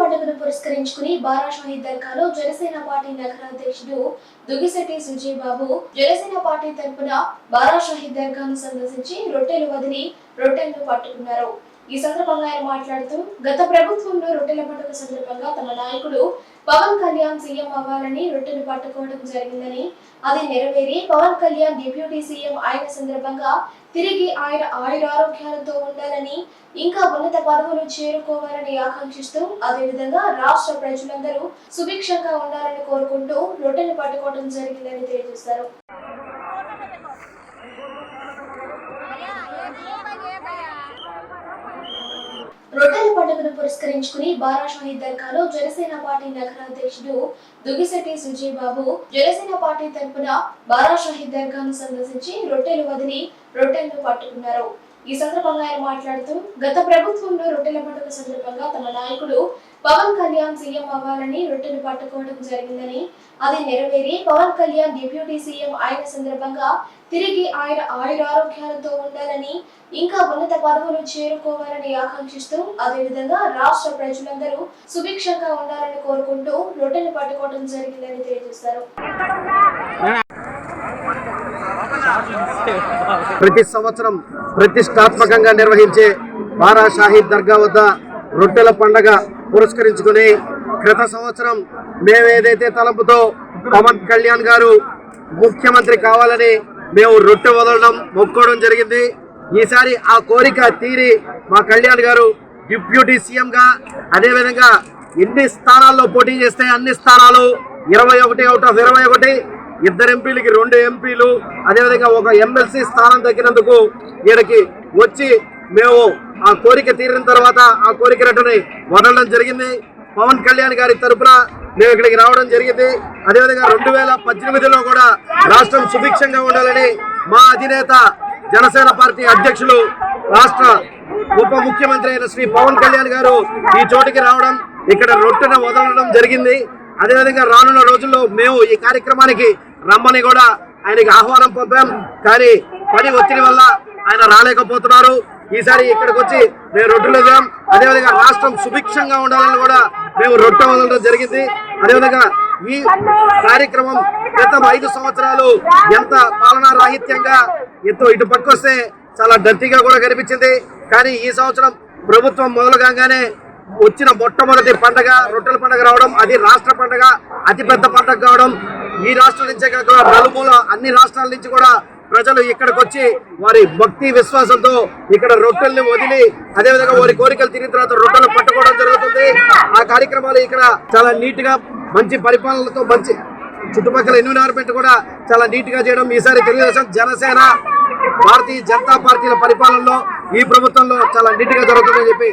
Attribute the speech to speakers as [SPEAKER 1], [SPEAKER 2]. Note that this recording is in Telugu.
[SPEAKER 1] పండుగను పురస్కరించుకుని బారాషాహి దర్గాలో జనసేన పార్టీ నగరాధ్యక్షుడు దుగిశెట్టి సుజయ్ బాబు జనసేన పార్టీ తరపున బారాషాహి దర్గాను సందర్శించి రొట్టెలు వదిలి రొట్టెలను పట్టుకున్నారు. ఈ సందర్భంగా ఆయన మాట్లాడుతూ గత ప్రభుత్వంలో రొట్టెల పండుగ సందర్భంగా తమ నాయకుడు పవన్ కళ్యాణ్ సీఎం అవ్వాలని రొట్టెలు పట్టుకోవడం జరిగిందని అది నెరవేరి పవన్ కళ్యాణ్ డిప్యూటీ సీఎం అయిన సందర్భంగా తిరిగి ఆయన ఆయురారోగ్యాలతో ఉండాలని ఇంకా ఉన్నత పదవులు చేరుకోవాలని ఆకాంక్షిస్తూ అదేవిధంగా రాష్ట్ర ప్రజలందరూ సుభిక్షంగా ఉండాలని కోరుకుంటూ రొట్టెలు పట్టుకోవడం జరిగిందని తెలియజేశారు. రొట్టెల పండుగను పురస్కరించుకుని బారా షహీద్ దర్గాలో జనసేన పార్టీ నగరాధ్యక్షుడు దుగిశెట్టి సుజయ్ బాబు జనసేన పార్టీ తరపున బారా షహీద్ దర్గాను సందర్శించి రొట్టెలు వదిలి రొట్టెలను పట్టుకున్నారు. ఈ సందర్భంగా ఆయన మాట్లాడుతూ గత ప్రభుత్వంలో రొట్టెల పండుగ సందర్భంగా తమ నాయకుడు పవన్ కళ్యాణ్ సీఎం అవ్వాలని రొట్టెలు పట్టుకోవడం జరిగిందని అది నెరవేరి పవన్ కళ్యాణ్ డిప్యూటీ సీఎం అయిన సందర్భంగా తిరిగి ఆయన ఆయురారోగ్యాలతో ఉండాలని ఇంకా ఉన్నత పదవులు చేరుకోవాలని ఆకాంక్షిస్తూ అదేవిధంగా రాష్ట్ర ప్రజలందరూ సుభిక్షంగా ఉండాలని కోరుకుంటూ రొట్టెలు పట్టుకోవడం జరిగిందని తెలియజేశారు.
[SPEAKER 2] ప్రతి సంవత్సరం ప్రతిష్టాత్మకంగా నిర్వహించే బారా షాహీద్ దర్గా వద్ద రొట్టెల పండగ పురస్కరించుకుని క్రిత సంవత్సరం మేమేదైతే తలంపుతో పవన్ కళ్యాణ్ గారు ముఖ్యమంత్రి కావాలని మేము రొట్టె వదలడం మొక్కోవడం జరిగింది. ఈసారి ఆ కోరిక తీరి మా కళ్యాణ్ గారు డిప్యూటీ సీఎంగా అదేవిధంగా ఎన్ని స్థానాల్లో పోటీ చేస్తే అన్ని స్థానాలు ఇరవై ఒకటి అవుట్ ఆఫ్ ఇరవై ఒకటి. ఇద్దరు ఎంపీలకి రెండు ఎంపీలు అదేవిధంగా ఒక ఎమ్మెల్సీ స్థానం దక్కినందుకు ఈయనకి వచ్చి మేము ఆ కోరిక తీరిన తర్వాత ఆ కోరిక రెట్టుని వదలడం జరిగింది. పవన్ కళ్యాణ్ గారి తరపున మేము ఇక్కడికి రావడం జరిగింది. అదేవిధంగా రెండు వేల పద్దెనిమిదిలో కూడా రాష్ట్రం సుభిక్షంగా ఉండాలని మా అధినేత జనసేన పార్టీ అధ్యక్షులు రాష్ట్ర ఉప ముఖ్యమంత్రి అయిన శ్రీ పవన్ కళ్యాణ్ గారు ఈ చోటికి రావడం ఇక్కడ రొట్టెను వదలడం జరిగింది. అదేవిధంగా రానున్న రోజుల్లో మేము ఈ కార్యక్రమానికి రమ్మని కూడా ఆయనకి ఆహ్వానం పంపాం. కానీ పని ఒత్తిడి వల్ల ఆయన రాలేకపోతున్నారు. ఈసారి ఇక్కడికి వచ్చి మేము రొట్టెలు వదిలాం అదేవిధంగా రాష్ట్రం సుభిక్షంగా ఉండాలని కూడా మేము రొట్టె వదలడం జరిగింది. అదేవిధంగా ఈ కార్యక్రమం గత ఐదు సంవత్సరాలు ఎంత పాలనా రాహిత్యంగా ఎంతో ఇటు పక్కొస్తే చాలా డర్టీగా కూడా కనిపించింది. కానీ ఈ సంవత్సరం ప్రభుత్వం మొదలు కాగానే వచ్చిన మొట్టమొదటి పండగ రొట్టెల పండగ రావడం అది రాష్ట్ర పండగ అతిపెద్ద పండగ కావడం ఈ రాష్ట్రం నుంచే కాక నలుమూల అన్ని రాష్ట్రాల నుంచి కూడా ప్రజలు ఇక్కడికి వచ్చి వారి భక్తి విశ్వాసంతో ఇక్కడ రొట్టెల్ని వదిలి అదేవిధంగా వారి కోరికలు తిరిగిన తర్వాత రొట్టెలు పట్టుకోవడం జరుగుతుంది. ఆ కార్యక్రమాలు ఇక్కడ చాలా నీట్గా మంచి పరిపాలనతో మంచి చుట్టుపక్కల ఎన్విరాన్మెంట్ కూడా చాలా నీట్గా చేయడం. ఈసారి తెలుగుదేశం జనసేన భారతీయ జనతా పార్టీల పరిపాలనలో ఈ ప్రభుత్వంలో చాలా నీట్గా జరుగుతుందని చెప్పి